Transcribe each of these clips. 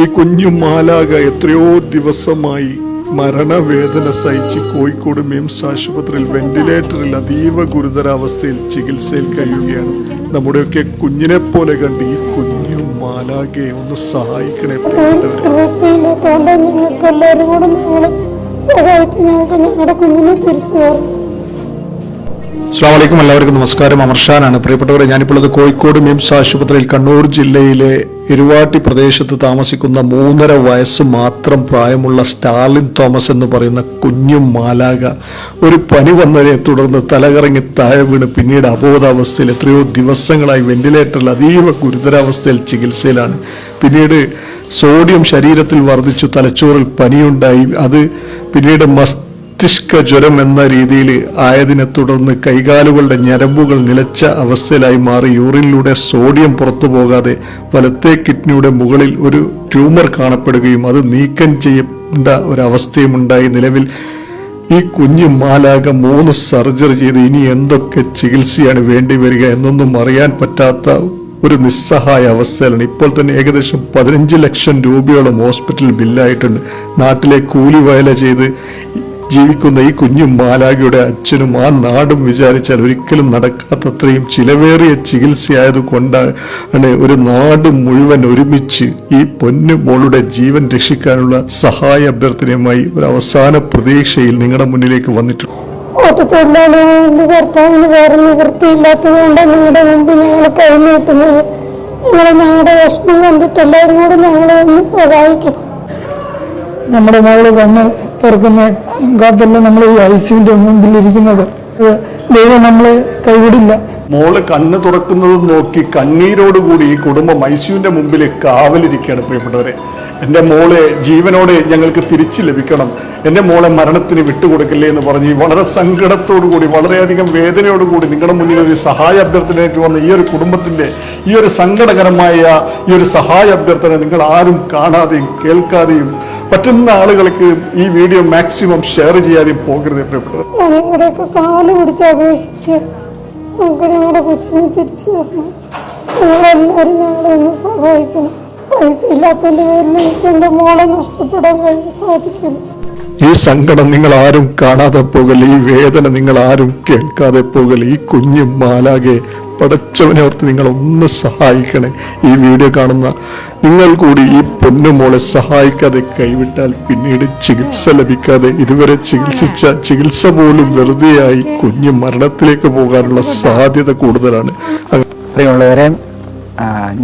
ഈ കുഞ്ഞു മാലാക എത്രയോ ദിവസമായി മരണവേദന സഹിച്ച് കോഴിക്കോട് മിംസ് ആശുപത്രിയിൽ വെന്റിലേറ്ററിൽ അതീവ ഗുരുതരാവസ്ഥയിൽ ചികിത്സയിൽ കഴിയുകയാണ്. നമ്മുടെയൊക്കെ കുഞ്ഞിനെ പോലെ കണ്ട് ഈ കുഞ്ഞു മാലാകയെ ഒന്ന് സഹായിക്കണേ സഹായിച്ച് ഞങ്ങൾക്ക് ഞങ്ങളുടെ കുഞ്ഞിനെ തിരിച്ചു അസ്സാം വലൈക്കും എല്ലാവർക്കും നമസ്കാരം. അമർഷാനാണ് പ്രിയപ്പെട്ടവരെ ഞാനിപ്പോൾ അത് കോഴിക്കോട് മിംസ് ആശുപത്രിയിൽ കണ്ണൂർ ജില്ലയിലെ ഇരുവാട്ടി പ്രദേശത്ത് താമസിക്കുന്ന മൂന്നര വയസ്സ് മാത്രം പ്രായമുള്ള സ്റ്റാലിൻ തോമസ് എന്ന് പറയുന്ന കുഞ്ഞു മാലാക ഒരു പനി വന്നതിനെ തുടർന്ന് തലകറങ്ങി താഴെ വീണ് പിന്നീട് അബോധാവസ്ഥയിൽ എത്രയോ ദിവസങ്ങളായി വെന്റിലേറ്ററിൽ അതീവ ഗുരുതരാവസ്ഥയിൽ ചികിത്സയിലാണ്. പിന്നീട് സോഡിയം ശരീരത്തിൽ വർദ്ധിച്ചു തലച്ചോറിൽ പനിയുണ്ടായി. അത് പിന്നീട് മസ് മസ്തിഷ്ക ജ്വരം എന്ന രീതിയിൽ ആയതിനെ തുടർന്ന് കൈകാലുകളുടെ ഞരമ്പുകൾ നിലച്ച അവസ്ഥയിലായി മാറി യൂറിനിലൂടെ സോഡിയം പുറത്തു പോകാതെ വലത്തെ കിഡ്നിയുടെ മുകളിൽ ഒരു ട്യൂമർ കാണപ്പെടുകയും അത് നീക്കം ചെയ്യേണ്ട ഒരവസ്ഥയും ഉണ്ടായി. നിലവിൽ ഈ കുഞ്ഞു മാലാക മൂന്ന് സർജറി ചെയ്ത് ഇനി എന്തൊക്കെ ചികിത്സയാണ് വേണ്ടി വരിക എന്നൊന്നും അറിയാൻ പറ്റാത്ത ഒരു നിസ്സഹായ അവസ്ഥയിലാണ്. ഇപ്പോൾ തന്നെ ഏകദേശം പതിനഞ്ച് ലക്ഷം രൂപയോളം ഹോസ്പിറ്റൽ ബില്ലായിട്ടുണ്ട്. നാട്ടിലെ കൂലി വയല ചെയ്ത് ജീവിക്കുന്ന ഈ കുഞ്ഞും മാലാഖയുടെ അച്ഛനും ആ നാടും വിചാരിച്ചാൽ ഒരിക്കലും നടക്കാത്തത്രയും ചിലവേറിയ ചികിത്സയായതുകൊണ്ടാണ് ഒരു നാട് മുഴുവൻ ഒരുമിച്ച് ഈ പൊന്നു മോളുടെ ജീവൻ രക്ഷിക്കാനുള്ള സഹായ അഭ്യർത്ഥനയുമായി ഒരു അവസാന പ്രതീക്ഷയിൽ നിങ്ങളുടെ മുന്നിലേക്ക് വന്നിട്ടുണ്ട്. ഭർത്താവിന് വേറെ നിങ്ങളുടെ മുമ്പിൽ ഞങ്ങൾ കൈനീട്ടുന്നത്. ഞങ്ങളെ ഞങ്ങളുടെ വിഷമം കണ്ടിട്ട് എല്ലാവരും കൂടെ ഞങ്ങളെ ഒന്ന് സഹായിക്കും നമ്മുടെ മകൾ കണ്ണ് തുറക്കുന്ന കാത്തല്ല നമ്മൾ ഈ ഐസിന്റെ മുമ്പിൽ ഇരിക്കുന്നത് ദൈവം നമ്മളെ കൈവിടില്ല. മോൾ കണ്ണ് തുറക്കുന്നത് നോക്കി കണ്ണീരോട് കൂടി ഈ കുടുംബം മൈസൂന്റെ മുമ്പിൽ കാവലിരിക്കുകയാണ് പ്രിയപ്പെട്ടവരെ. എന്റെ മോളെ ജീവനോടെ ഞങ്ങൾക്ക് തിരിച്ചു ലഭിക്കണം. എന്റെ മോളെ മരണത്തിന് വിട്ടുകൊടുക്കില്ലേ എന്ന് പറഞ്ഞ് വളരെ സങ്കടത്തോടുകൂടി വളരെയധികം വേദനയോടുകൂടി നിങ്ങളുടെ മുന്നിൽ ഒരു സഹായ അഭ്യർത്ഥനയായിട്ട് വന്ന ഈ ഒരു കുടുംബത്തിന്റെ ഈ ഒരു സങ്കടകരമായ ഈ ഒരു സഹായ അഭ്യർത്ഥന നിങ്ങൾ ആരും കാണാതെയും കേൾക്കാതെയും പറ്റുന്ന ആളുകൾക്ക് ഈ വീഡിയോ മാക്സിമം ഷെയർ ചെയ്യാതെയും പോകരുത് പ്രിയപ്പെട്ടവർ ഞങ്ങളുടെയൊക്കെ കാൽ പിടിച്ച് അപേക്ഷിക്കുക നമുക്ക് ഞങ്ങളുടെ കൊച്ചിനെ തിരിച്ചു തരണം. ഞങ്ങളെല്ലാവരും ഞങ്ങളെ ഒന്ന് സഹായിക്കണം. പൈസ ഇല്ലാത്തതിന്റെ പേരിൽ എനിക്ക് എന്റെ മോളെ നഷ്ടപ്പെടാൻ സാധിക്കില്ല ഈ സങ്കടം നിങ്ങൾ ആരും കാണാതെ പോകൽ ഈ വേദന നിങ്ങൾ ആരും കേൾക്കാതെ പോകൽ ഈ കുഞ്ഞു മാലാകെ പടച്ചവനെ ഓർത്ത് നിങ്ങൾ ഒന്ന് സഹായിക്കണേ. ഈ വീഡിയോ കാണുന്ന നിങ്ങൾ കൂടി ഈ പൊന്നുമോളെ സഹായിക്കാതെ കൈവിട്ടാൽ പിന്നീട് ചികിത്സ ലഭിക്കാതെ ഇതുവരെ ചികിത്സിച്ച ചികിത്സ പോലും വെറുതെയായി കുഞ്ഞ് മരണത്തിലേക്ക് പോകാനുള്ള സാധ്യത കൂടുതലാണ്. പ്രിയമുള്ളവരെ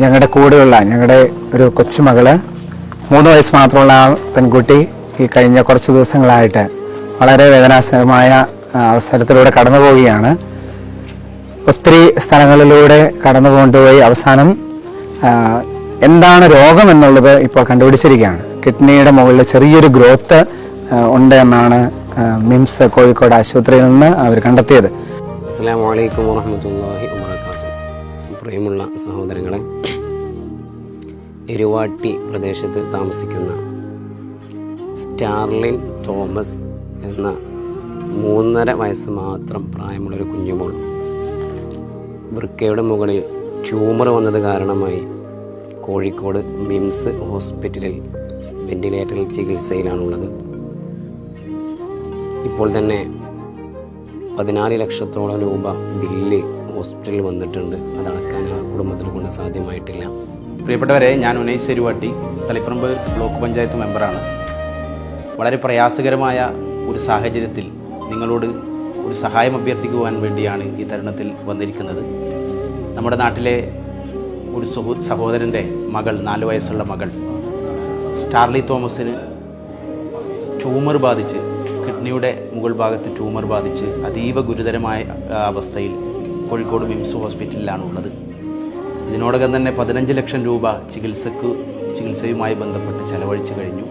ഞങ്ങളുടെ കൂടെയുള്ള ഞങ്ങളുടെ ഒരു കൊച്ചുമകൾ മൂന്ന് വയസ്സ് മാത്രമുള്ള ആ പെൺകുട്ടി ഈ കഴിഞ്ഞ കുറച്ച് ദിവസങ്ങളായിട്ട് വളരെ വേദനാസഹമായ അവസരത്തിലൂടെ കടന്നു പോവുകയാണ് ഒത്തിരി സ്ഥലങ്ങളിലൂടെ കടന്നു കൊണ്ടുപോയി അവസാനം എന്താണ് രോഗം എന്നുള്ളത് ഇപ്പോൾ കണ്ടുപിടിച്ചിരിക്കുകയാണ്. കിഡ്നിയുടെ മുകളിൽ ചെറിയൊരു ഗ്രോത്ത് ഉണ്ട് എന്നാണ് മിംസ് കോഴിക്കോട് ആശുപത്രിയിൽ നിന്ന് അവർ കണ്ടെത്തിയത്. അസ്സാം വലൈക്കും വാഹമത്തല്ലാഹി വാത്തു പ്രിയമുള്ള സഹോദരങ്ങളെ എരുവാട്ടി പ്രദേശത്ത് താമസിക്കുന്ന സ്റ്റാർലിൻ തോമസ് എന്ന മൂന്നര വയസ്സ് മാത്രം പ്രായമുള്ളൊരു കുഞ്ഞുമോൾ വൃക്കയുടെ മുകളിൽ ട്യൂമർ വന്നത് കാരണമായി കോഴിക്കോട് മിംസ് ഹോസ്പിറ്റലിൽ വെന്റിലേറ്ററിൽ ചികിത്സയിലാണുള്ളത്. ഇപ്പോൾ തന്നെ പതിനാല് ലക്ഷത്തോളം രൂപ ബില്ല് ഹോസ്പിറ്റലിൽ വന്നിട്ടുണ്ട്. അതടക്കാൻ ആ കുടുംബത്തിന് കൊണ്ട് സാധ്യമായിട്ടില്ല. പ്രിയപ്പെട്ടവരെ ഞാൻ ഉനൈസ് ചെരുവാട്ടി തളിപ്പറമ്പ് ബ്ലോക്ക് പഞ്ചായത്ത് മെമ്പറാണ്. വളരെ പ്രയാസകരമായ ഒരു സാഹചര്യത്തിൽ നിങ്ങളോട് ഒരു സഹായം അഭ്യർത്ഥിക്കുവാൻ വേണ്ടിയാണ് ഈ തരുണത്തിൽ വന്നിരിക്കുന്നത്. നമ്മുടെ നാട്ടിലെ ഒരു സുഹു സഹോദരന്റെ മകൾ നാല് വയസ്സുള്ള മകൾ സ്റ്റാർലി തോമസിന് ട്യൂമർ ബാധിച്ച് കിഡ്നിയുടെ മുകൾ ഭാഗത്ത് ട്യൂമർ ബാധിച്ച് അതീവ ഗുരുതരമായ അവസ്ഥയിൽ കോഴിക്കോട് മിംസ് ഹോസ്പിറ്റലിലാണ് ഉള്ളത് ഇതിനോടകം തന്നെ പതിനഞ്ച് ലക്ഷം രൂപ ചികിത്സക്ക് ചികിത്സയുമായി ബന്ധപ്പെട്ട് ചെലവഴിച്ചു കഴിഞ്ഞു.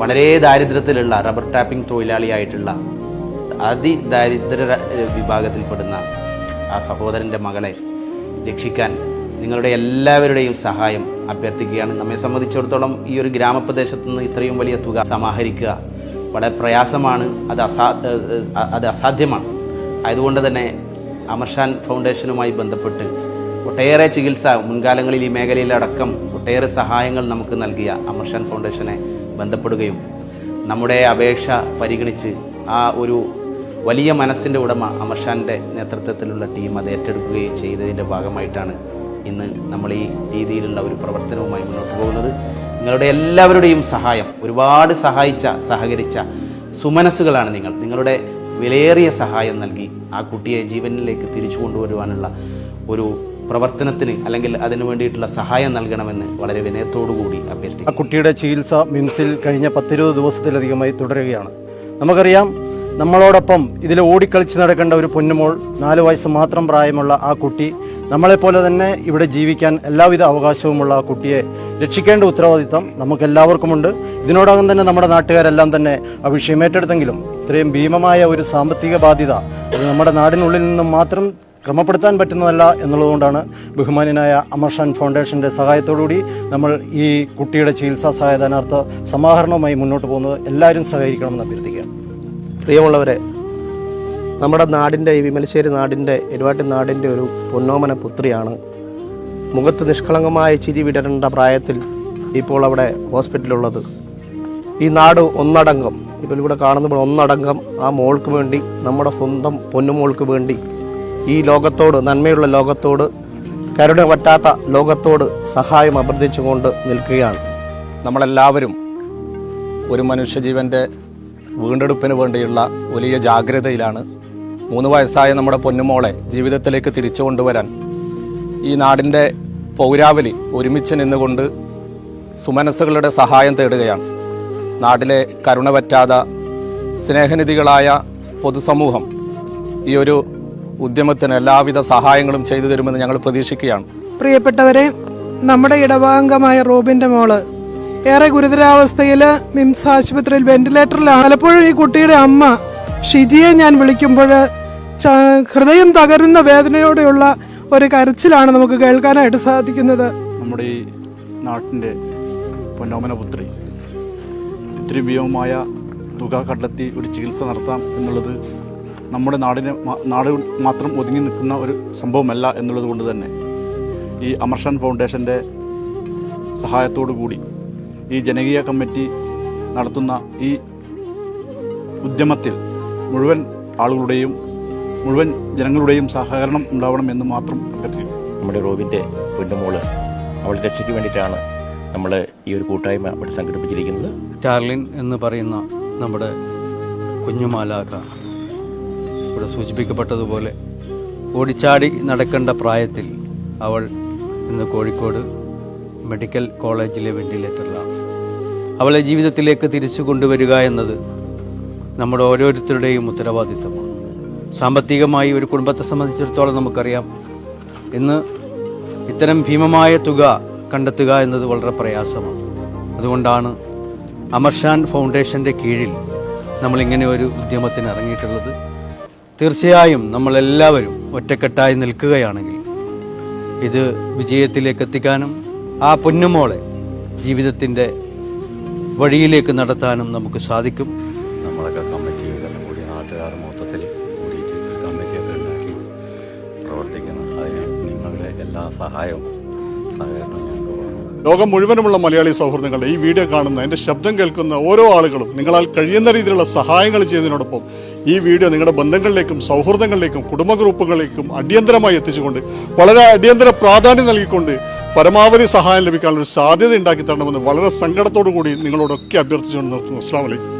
വളരെ ദാരിദ്ര്യത്തിലുള്ള റബ്ബർ ടാപ്പിംഗ് തൊഴിലാളിയായിട്ടുള്ള അതിദാരിദ്ര വിഭാഗത്തിൽപ്പെടുന്ന ആ സഹോദരന്റെ മകളെ രക്ഷിക്കാൻ നിങ്ങളുടെ എല്ലാവരുടെയും സഹായം അഭ്യർത്ഥിക്കുകയാണ്. നമ്മെ സംബന്ധിച്ചിടത്തോളം ഈ ഒരു ഗ്രാമപ്രദേശത്ത് നിന്ന് ഇത്രയും വലിയ തുക സമാഹരിക്കുക വളരെ പ്രയാസമാണ്. അത് അസാ അത് അസാധ്യമാണ്. അതുകൊണ്ട് തന്നെ അമർഷാൻ ഫൗണ്ടേഷനുമായി ബന്ധപ്പെട്ട് ഒട്ടേറെ ചികിത്സ മുൻകാലങ്ങളിൽ ഈ മേഖലയിലടക്കം ഒട്ടേറെ സഹായങ്ങൾ നമുക്ക് നൽകിയ അമർഷാൻ ഫൗണ്ടേഷനെ ബന്ധപ്പെടുകയും നമ്മുടെ അപേക്ഷ പരിഗണിച്ച് ആ ഒരു വലിയ മനസ്സിന്റെ ഉടമ അമർഷാന്റെ നേതൃത്വത്തിലുള്ള ടീം അത് ഏറ്റെടുക്കുകയും ചെയ്തതിന്റെ ഭാഗമായിട്ടാണ് ഇന്ന് നമ്മൾ ഈ രീതിയിലുള്ള ഒരു പ്രവർത്തനവുമായി മുന്നോട്ട് പോകുന്നത്. നിങ്ങളുടെ എല്ലാവരുടെയും സഹായം ഒരുപാട് സഹായിച്ച സഹകരിച്ച സുമനസ്സുകളാണ് നിങ്ങൾ. നിങ്ങളുടെ വിലയേറിയ സഹായം നൽകി ആ കുട്ടിയെ ജീവനിലേക്ക് തിരിച്ചു കൊണ്ടുവരുവാനുള്ള ഒരു പ്രവർത്തനത്തിന് അല്ലെങ്കിൽ അതിനു വേണ്ടിയിട്ടുള്ള സഹായം നൽകണമെന്ന് വളരെ വിനയത്തോടു കൂടി ആ കുട്ടിയുടെ ചികിത്സ മിംസിൽ കഴിഞ്ഞ പത്തിരുപത് ദിവസത്തിലധികമായി തുടരുകയാണ്. നമുക്കറിയാം നമ്മളോടൊപ്പം ഇതിൽ ഓടിക്കളിച്ച് നടക്കേണ്ട ഒരു പൊന്നുമോൾ നാല് വയസ്സ് മാത്രം പ്രായമുള്ള ആ കുട്ടി നമ്മളെപ്പോലെ തന്നെ ഇവിടെ ജീവിക്കാൻ എല്ലാവിധ അവകാശവുമുള്ള ആ കുട്ടിയെ രക്ഷിക്കേണ്ട ഉത്തരവാദിത്തം നമുക്കെല്ലാവർക്കുമുണ്ട്. ഇതിനോടകം തന്നെ നമ്മുടെ നാട്ടുകാരെല്ലാം തന്നെ ആ വിഷയം ഏറ്റെടുത്തെങ്കിലും ഇത്രയും ഭീമമായ ഒരു സാമ്പത്തിക ബാധ്യത അത് നമ്മുടെ നാടിനുള്ളിൽ നിന്നും മാത്രം ക്രമപ്പെടുത്താൻ പറ്റുന്നതല്ല എന്നുള്ളതുകൊണ്ടാണ് ബഹുമാനായ അമർഷാൻ ഫൗണ്ടേഷന്റെ സഹായത്തോടുകൂടി നമ്മൾ ഈ കുട്ടിയുടെ ചികിത്സാ സഹായധനാർത്ഥ സമാഹരണവുമായി മുന്നോട്ട് പോകുന്നത്. എല്ലാവരും സഹകരിക്കണമെന്ന് അഭ്യർത്ഥിക്കുകയാണ്. പ്രിയമുള്ളവരെ നമ്മുടെ നാടിന്റെ ഈ വിമലശ്ശേരി നാടിന്റെ എരുവാട്ടി നാടിന്റെ ഒരു പൊന്നോമന പുത്രിയാണ്. മുഖത്ത് നിഷ്കളങ്കമായ ചിരി വിടരേണ്ട പ്രായത്തിൽ ഇപ്പോൾ അവിടെ ഹോസ്പിറ്റലുള്ളത് ഈ നാട് ഒന്നടങ്കം ഇപ്പോൾ ഇവിടെ കാണുന്ന പോലെ ഒന്നടങ്കം ആ മോൾക്ക് വേണ്ടി നമ്മുടെ സ്വന്തം പൊന്നുമോൾക്ക് വേണ്ടി ഈ ലോകത്തോട് നന്മയുള്ള ലോകത്തോട് കരുണ പറ്റാത്ത ലോകത്തോട് സഹായം അഭ്യർത്ഥിച്ചുകൊണ്ട് നിൽക്കുകയാണ്. നമ്മളെല്ലാവരും ഒരു മനുഷ്യജീവന്റെ വീണ്ടെടുപ്പിന് വേണ്ടിയുള്ള വലിയ ജാഗ്രതയിലാണ് മൂന്ന് വയസ്സായ നമ്മുടെ പൊന്നുമോളെ ജീവിതത്തിലേക്ക് തിരിച്ചു കൊണ്ടുവരാൻ ഈ നാടിന്റെ പൗരാവലി ഒരുമിച്ച് നിന്നുകൊണ്ട് സുമനസ്സുകളുടെ സഹായം തേടുകയാണ്. നാട്ടിലെ കരുണ സ്നേഹനിധികളായ പൊതുസമൂഹം ഈ ഒരു ഉദ്യമത്തിന് എല്ലാവിധ സഹായങ്ങളും ചെയ്തു തരുമെന്ന് ഞങ്ങൾ പ്രതീക്ഷിക്കുകയാണ്. പ്രിയപ്പെട്ടവരെ നമ്മുടെ ഇടവാംഗമായ റോബിന്റെ മോൾ ഏറെ ഗുരുതരാവസ്ഥയിൽ മിംസ് ആശുപത്രിയിൽ വെന്റിലേറ്ററിലാണ് പലപ്പോഴും ഈ കുട്ടിയുടെ അമ്മ ഷിജിയെ ഞാൻ വിളിക്കുമ്പോൾ ഹൃദയം തകരുന്ന വേദനയോടെയുള്ള ഒരു കരച്ചിലാണ് നമുക്ക് കേൾക്കാനായിട്ട് സാധിക്കുന്നത്. നമ്മുടെ ഈ നാട്ടിന്റെ പൊന്നോമന പുത്രി. ഇത്രയും ഭീമമായ തുക കണ്ടെത്തി ഒരു ചികിത്സ നടത്താം എന്നുള്ളത് നമ്മുടെ നാടിനെ നാട് മാത്രം ഒതുങ്ങി നിൽക്കുന്ന ഒരു സംഭവമല്ല എന്നുള്ളത് കൊണ്ട് തന്നെ ഈ അമർഷൻ ഫൗണ്ടേഷന്റെ സഹായത്തോടു കൂടി ഈ ജനകീയ കമ്മിറ്റി നടത്തുന്ന ഈ ഉദ്യമത്തിൽ മുഴുവൻ ആളുകളുടെയും മുഴുവൻ ജനങ്ങളുടെയും സഹകരണം ഉണ്ടാവണം എന്ന് മാത്രം അഭ്യർത്ഥിക്കുന്നു. നമ്മുടെ റോബിന്റെ പൊന്നുമോൾ അവളുടെ രക്ഷയ്ക്ക് വേണ്ടിയിട്ടാണ് നമ്മൾ ഈ ഒരു കൂട്ടായ്മ അവിടെ സംഘടിപ്പിച്ചിരിക്കുന്നത്. ടാർലിൻ എന്ന് പറയുന്ന നമ്മുടെ കുഞ്ഞുമാലാഖ ഇവിടെ സൂചിപ്പിക്കപ്പെട്ടതുപോലെ ഓടിച്ചാടി നടക്കേണ്ട പ്രായത്തിൽ അവൾ ഇന്ന് കോഴിക്കോട് മെഡിക്കൽ കോളേജിലെ വെന്റിലേറ്ററിലാണ്. അവളെ ജീവിതത്തിലേക്ക് തിരിച്ചു കൊണ്ടുവരിക എന്നത് നമ്മുടെ ഓരോരുത്തരുടെയും ഉത്തരവാദിത്തമാണ്. സാമ്പത്തികമായി ഒരു കുടുംബത്തെ സംബന്ധിച്ചിടത്തോളം നമുക്കറിയാം. ഇന്ന് ഇത്തരം ഭീമമായ തുക കണ്ടെത്തുക എന്നത് വളരെ പ്രയാസമാണ്. അതുകൊണ്ടാണ് അമർഷാൻ ഫൗണ്ടേഷന്റെ കീഴിൽ നമ്മളിങ്ങനെ ഒരു ഉദ്യമത്തിന് ഇറങ്ങിയിട്ടുള്ളത്. തീർച്ചയായും നമ്മളെല്ലാവരും ഒറ്റക്കെട്ടായി നിൽക്കുകയാണെങ്കിൽ ഇത് വിജയത്തിലേക്ക് എത്തിക്കാനും ആ പൊന്നുമോളെ ജീവിതത്തിന്റെ വഴിയിലേക്ക് നടത്താനും നമുക്ക് സാധിക്കും. നമ്മളൊക്കെ കമ്മിറ്റി ഇതെല്ലാം കൂടി നാട്ടുകാർ മൊത്തത്തിൽ കൂടിയിട്ട് ഉണ്ടാക്കി അതിന് നിങ്ങളുടെ എല്ലാ സഹായവും സഹകരണവും ലോകം മുഴുവനുമുള്ള മലയാളി സൗഹൃദങ്ങളുടെ ഈ വീഡിയോ കാണുന്ന എന്റെ ശബ്ദം കേൾക്കുന്ന ഓരോ ആളുകളും നിങ്ങളാൽ കഴിയുന്ന രീതിയിലുള്ള സഹായങ്ങൾ ചെയ്യുന്നതിനോടൊപ്പം ഈ വീഡിയോ നിങ്ങളുടെ ബന്ധങ്ങളിലേക്കും സൗഹൃദങ്ങളിലേക്കും കുടുംബ ഗ്രൂപ്പുകളിലേക്കും അടിയന്തരമായി എത്തിച്ചുകൊണ്ട് വളരെ അടിയന്തര പ്രാധാന്യം നൽകിക്കൊണ്ട് പരമാവധി സഹായം ലഭിക്കാനുള്ള സാധ്യത ഉണ്ടാക്കി തരണമെന്ന് വളരെ സങ്കടത്തോടു കൂടി നിങ്ങളോടൊക്കെ അഭ്യർത്ഥിച്ചുകൊണ്ട് നിർത്തുന്നു. അസ്സാം വലൈക്കും